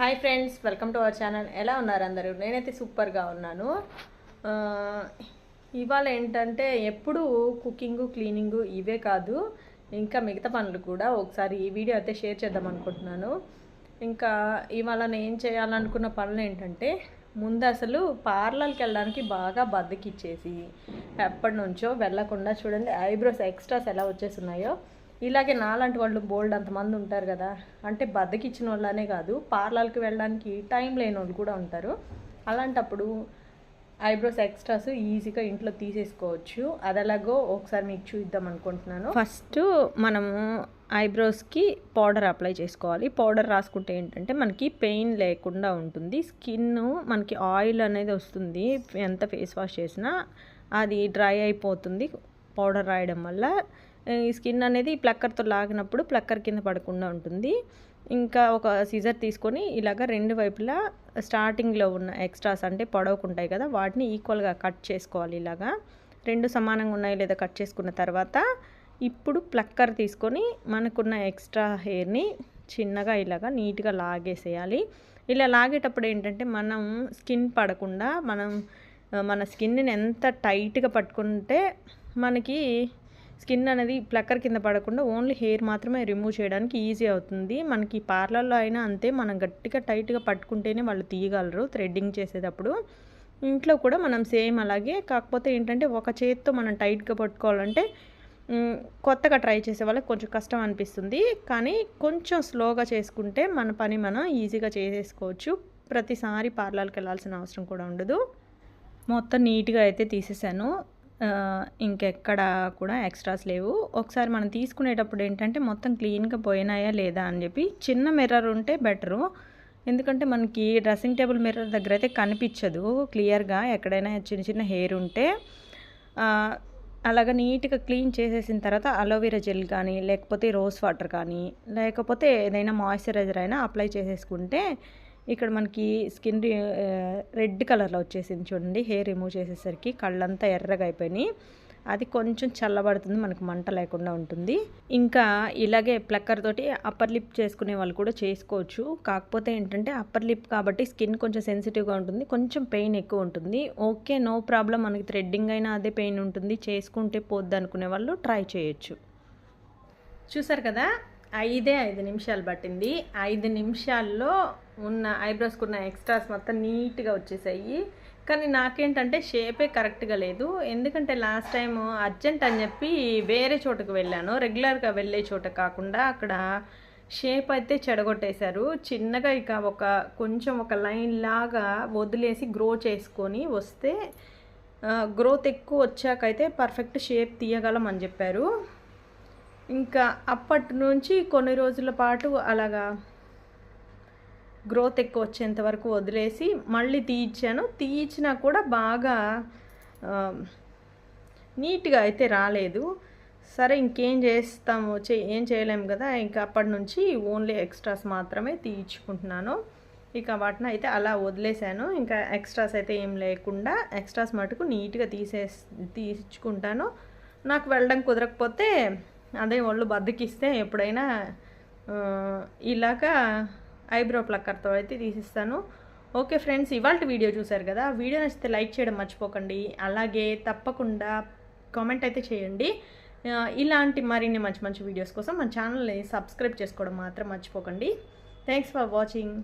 Hi friends welcome to our channel ఎలా ఉన్నారు అందరూ? నేనైతే సూపర్గా ఉన్నాను. ఇవాళ ఏంటంటే ఎప్పుడు కుకింగ్ క్లీనింగ్ ఇవే కాదు. ఇంకా మిగతా పనులు కూడా ఒకసారి ఈ వీడియో అయితే షేర్ చేద్దాం అనుకుంటున్నాను. ఇంకా ఇవాళ నేను చేయాలనుకున్న పనులు ఏంటంటే ముందు అసలు పార్లర్కి వెళ్ళడానికి బాగా బద్దకిచ్చేసి ఎప్పటి నుంచో వెళ్ళకుండా చూడండి ఐబ్రోస్ ఎక్స్ట్రాస్ ఎలా వచ్చేస్తున్నాయో. ఇలాగే నాలాంటి వాళ్ళు బోల్డ్ అంతమంది ఉంటారు కదా అంటే బద్దకిచ్చిన వాళ్ళనే కాదు పార్లర్కి వెళ్ళడానికి టైం లేని వాళ్ళు కూడా ఉంటారు. అలాంటప్పుడు ఐబ్రోస్ ఎక్స్ట్రాస్ ఈజీగా ఇంట్లో తీసేసుకోవచ్చు. అది ఎలాగో ఒకసారి మీకు చూద్దాం అనుకుంటున్నాను. ఫస్ట్ మనము ఐబ్రోస్కి పౌడర్ అప్లై చేసుకోవాలి. పౌడర్ రాసుకుంటే ఏంటంటే మనకి పెయిన్ లేకుండా ఉంటుంది. స్కిన్ మనకి ఆయిల్ అనేది వస్తుంది. ఎంత ఫేస్ వాష్ చేసినా అది డ్రై అయిపోతుంది పౌడర్ రాయడం వల్ల. ఈ స్కిన్ అనేది ప్లక్కర్తో లాగినప్పుడు ప్లక్కర్ కింద పడకుండా ఉంటుంది. ఇంకా ఒక సీజర్ తీసుకొని ఇలాగ రెండు వైపులా స్టార్టింగ్లో ఉన్న ఎక్స్ట్రాస్ అంటే పొడవుకుంటాయి కదా వాటిని ఈక్వల్గా కట్ చేసుకోవాలి ఇలాగా. రెండు సమానంగా ఉన్నాయి లేదా కట్ చేసుకున్న తర్వాత ఇప్పుడు ప్లక్కర్ తీసుకొని మనకున్న ఎక్స్ట్రా హెయిర్ని చిన్నగా ఇలాగా నీట్గా లాగేసేయాలి. ఇలా లాగేటప్పుడు ఏంటంటే మనం స్కిన్ పడకుండా మనం మన స్కిన్ని ఎంత టైట్గా పట్టుకుంటే మనకి స్కిన్ అనేది ప్లక్కర్ కింద పడకుండా ఓన్లీ హెయిర్ మాత్రమే రిమూవ్ చేయడానికి ఈజీ అవుతుంది. మనకి పార్లర్లో అయినా అంతే మనం గట్టిగా టైట్గా పట్టుకుంటేనే వాళ్ళు తీయగలరు థ్రెడ్డింగ్ చేసేటప్పుడు. ఇంట్లో కూడా మనం సేమ్ అలాగే కాకపోతే ఏంటంటే ఒక చేత్తో మనం టైట్గా పట్టుకోవాలంటే కొత్తగా ట్రై చేసే వాళ్ళకి కొంచెం కష్టం అనిపిస్తుంది. కానీ కొంచెం స్లోగా చేసుకుంటే మన పని మనం ఈజీగా చేసేసుకోవచ్చు. ప్రతిసారి పార్లర్కి వెళ్ళాల్సిన అవసరం కూడా ఉండదు. మొత్తం నీట్గా అయితే తీసేసాను. ఇంకెక్కడ కూడా ఎక్స్ట్రాస్ లేవు. ఒకసారి మనం తీసుకునేటప్పుడు ఏంటంటే మొత్తం క్లీన్గా పోయినాయా లేదా అని చెప్పి చిన్న మిర్రర్ ఉంటే బెటరు. ఎందుకంటే మనకి డ్రెస్సింగ్ టేబుల్ మిర్రర్ దగ్గర అయితే కనిపించదు క్లియర్గా ఎక్కడైనా చిన్న చిన్న హెయిర్ ఉంటే. అలాగ నీట్గా క్లీన్ చేసేసిన తర్వాత అలోవెరా జెల్ కానీ లేకపోతే రోజ్ వాటర్ కానీ లేకపోతే ఏదైనా మాయిశ్చరైజర్ అయినా అప్లై చేసేసుకుంటే ఇక్కడ మనకి స్కిన్ రెడ్ కలర్లో వచ్చేసింది చూడండి. హెయిర్ రిమూవ్ చేసేసరికి కళ్ళంతా ఎర్రగా అయిపోయినాయి. అది కొంచెం చల్లబడుతుంది మనకు మంట లేకుండా ఉంటుంది. ఇంకా ఇలాగే ప్లక్కర్ తోటి అప్పర్ లిప్ చేసుకునే వాళ్ళు కూడా చేసుకోవచ్చు. కాకపోతే ఏంటంటే అప్పర్ లిప్ కాబట్టి స్కిన్ కొంచెం సెన్సిటివ్గా ఉంటుంది కొంచెం పెయిన్ ఎక్కువ ఉంటుంది. Okay no problem. మనకి థ్రెడ్డింగ్ అయినా అదే పెయిన్ ఉంటుంది. చేసుకుంటే పోద్ది అనుకునే వాళ్ళు ట్రై చేయొచ్చు. చూసారు కదా? ఐదే ఐదు నిమిషాలు పట్టింది. ఐదు నిమిషాల్లో ఉన్న ఐబ్రోస్కి ఉన్న ఎక్స్ట్రాస్ మొత్తం నీట్గా వచ్చేసాయి. కానీ నాకేంటంటే షేపే కరెక్ట్గా లేదు. ఎందుకంటే లాస్ట్ టైం అర్జెంట్ అని చెప్పి వేరే చోటకు వెళ్ళాను. రెగ్యులర్గా వెళ్ళే చోట కాకుండా అక్కడ షేప్ అయితే చెడగొట్టేశారు. చిన్నగా ఇక ఒక కొంచెం ఒక లైన్ లాగా వదిలేసి గ్రో చేసుకొని వస్తే గ్రోత్ ఎక్కువ వచ్చాకైతే పర్ఫెక్ట్ షేప్ తీయగలం అని చెప్పారు. ఇంకా అప్పటి నుంచి కొన్ని రోజుల పాటు అలాగా గ్రోత్ ఎక్కువ వచ్చేంత వరకు వదిలేసి మళ్ళీ తీయించాను తీయించినా కూడా బాగా నీట్గా అయితే రాలేదు. సరే ఇంకేం చేస్తాము చే ఏం చేయలేము కదా ఇంకా అప్పటి నుంచి ఓన్లీ ఎక్స్ట్రాస్ మాత్రమే తీయించుకుంటున్నాను ఇక వాటిని అయితే అలా వదిలేశాను. ఇంకా ఎక్స్ట్రాస్ అయితే ఏం లేకుండా ఎక్స్ట్రాస్ మటుకు నీట్గా తీసే తీయించుకుంటాను నాకు వెళ్ళడం కుదరకపోతే అదే ఒళ్ళు బద్దకిస్తే ఎప్పుడైనా ఇలాగా ఐబ్రో ప్లక్కర్తో అయితే తీసిస్తాను. ఓకే ఫ్రెండ్స్ ఇవాళ వీడియో చూశారు కదా? వీడియో నచ్చితే లైక్ చేయడం మర్చిపోకండి. అలాగే తప్పకుండా కామెంట్ అయితే చేయండి. ఇలాంటి మరిన్ని మంచి మంచి వీడియోస్ కోసం మన ఛానల్ని సబ్స్క్రైబ్ చేసుకోవడం మాత్రం మర్చిపోకండి. Thanks for watching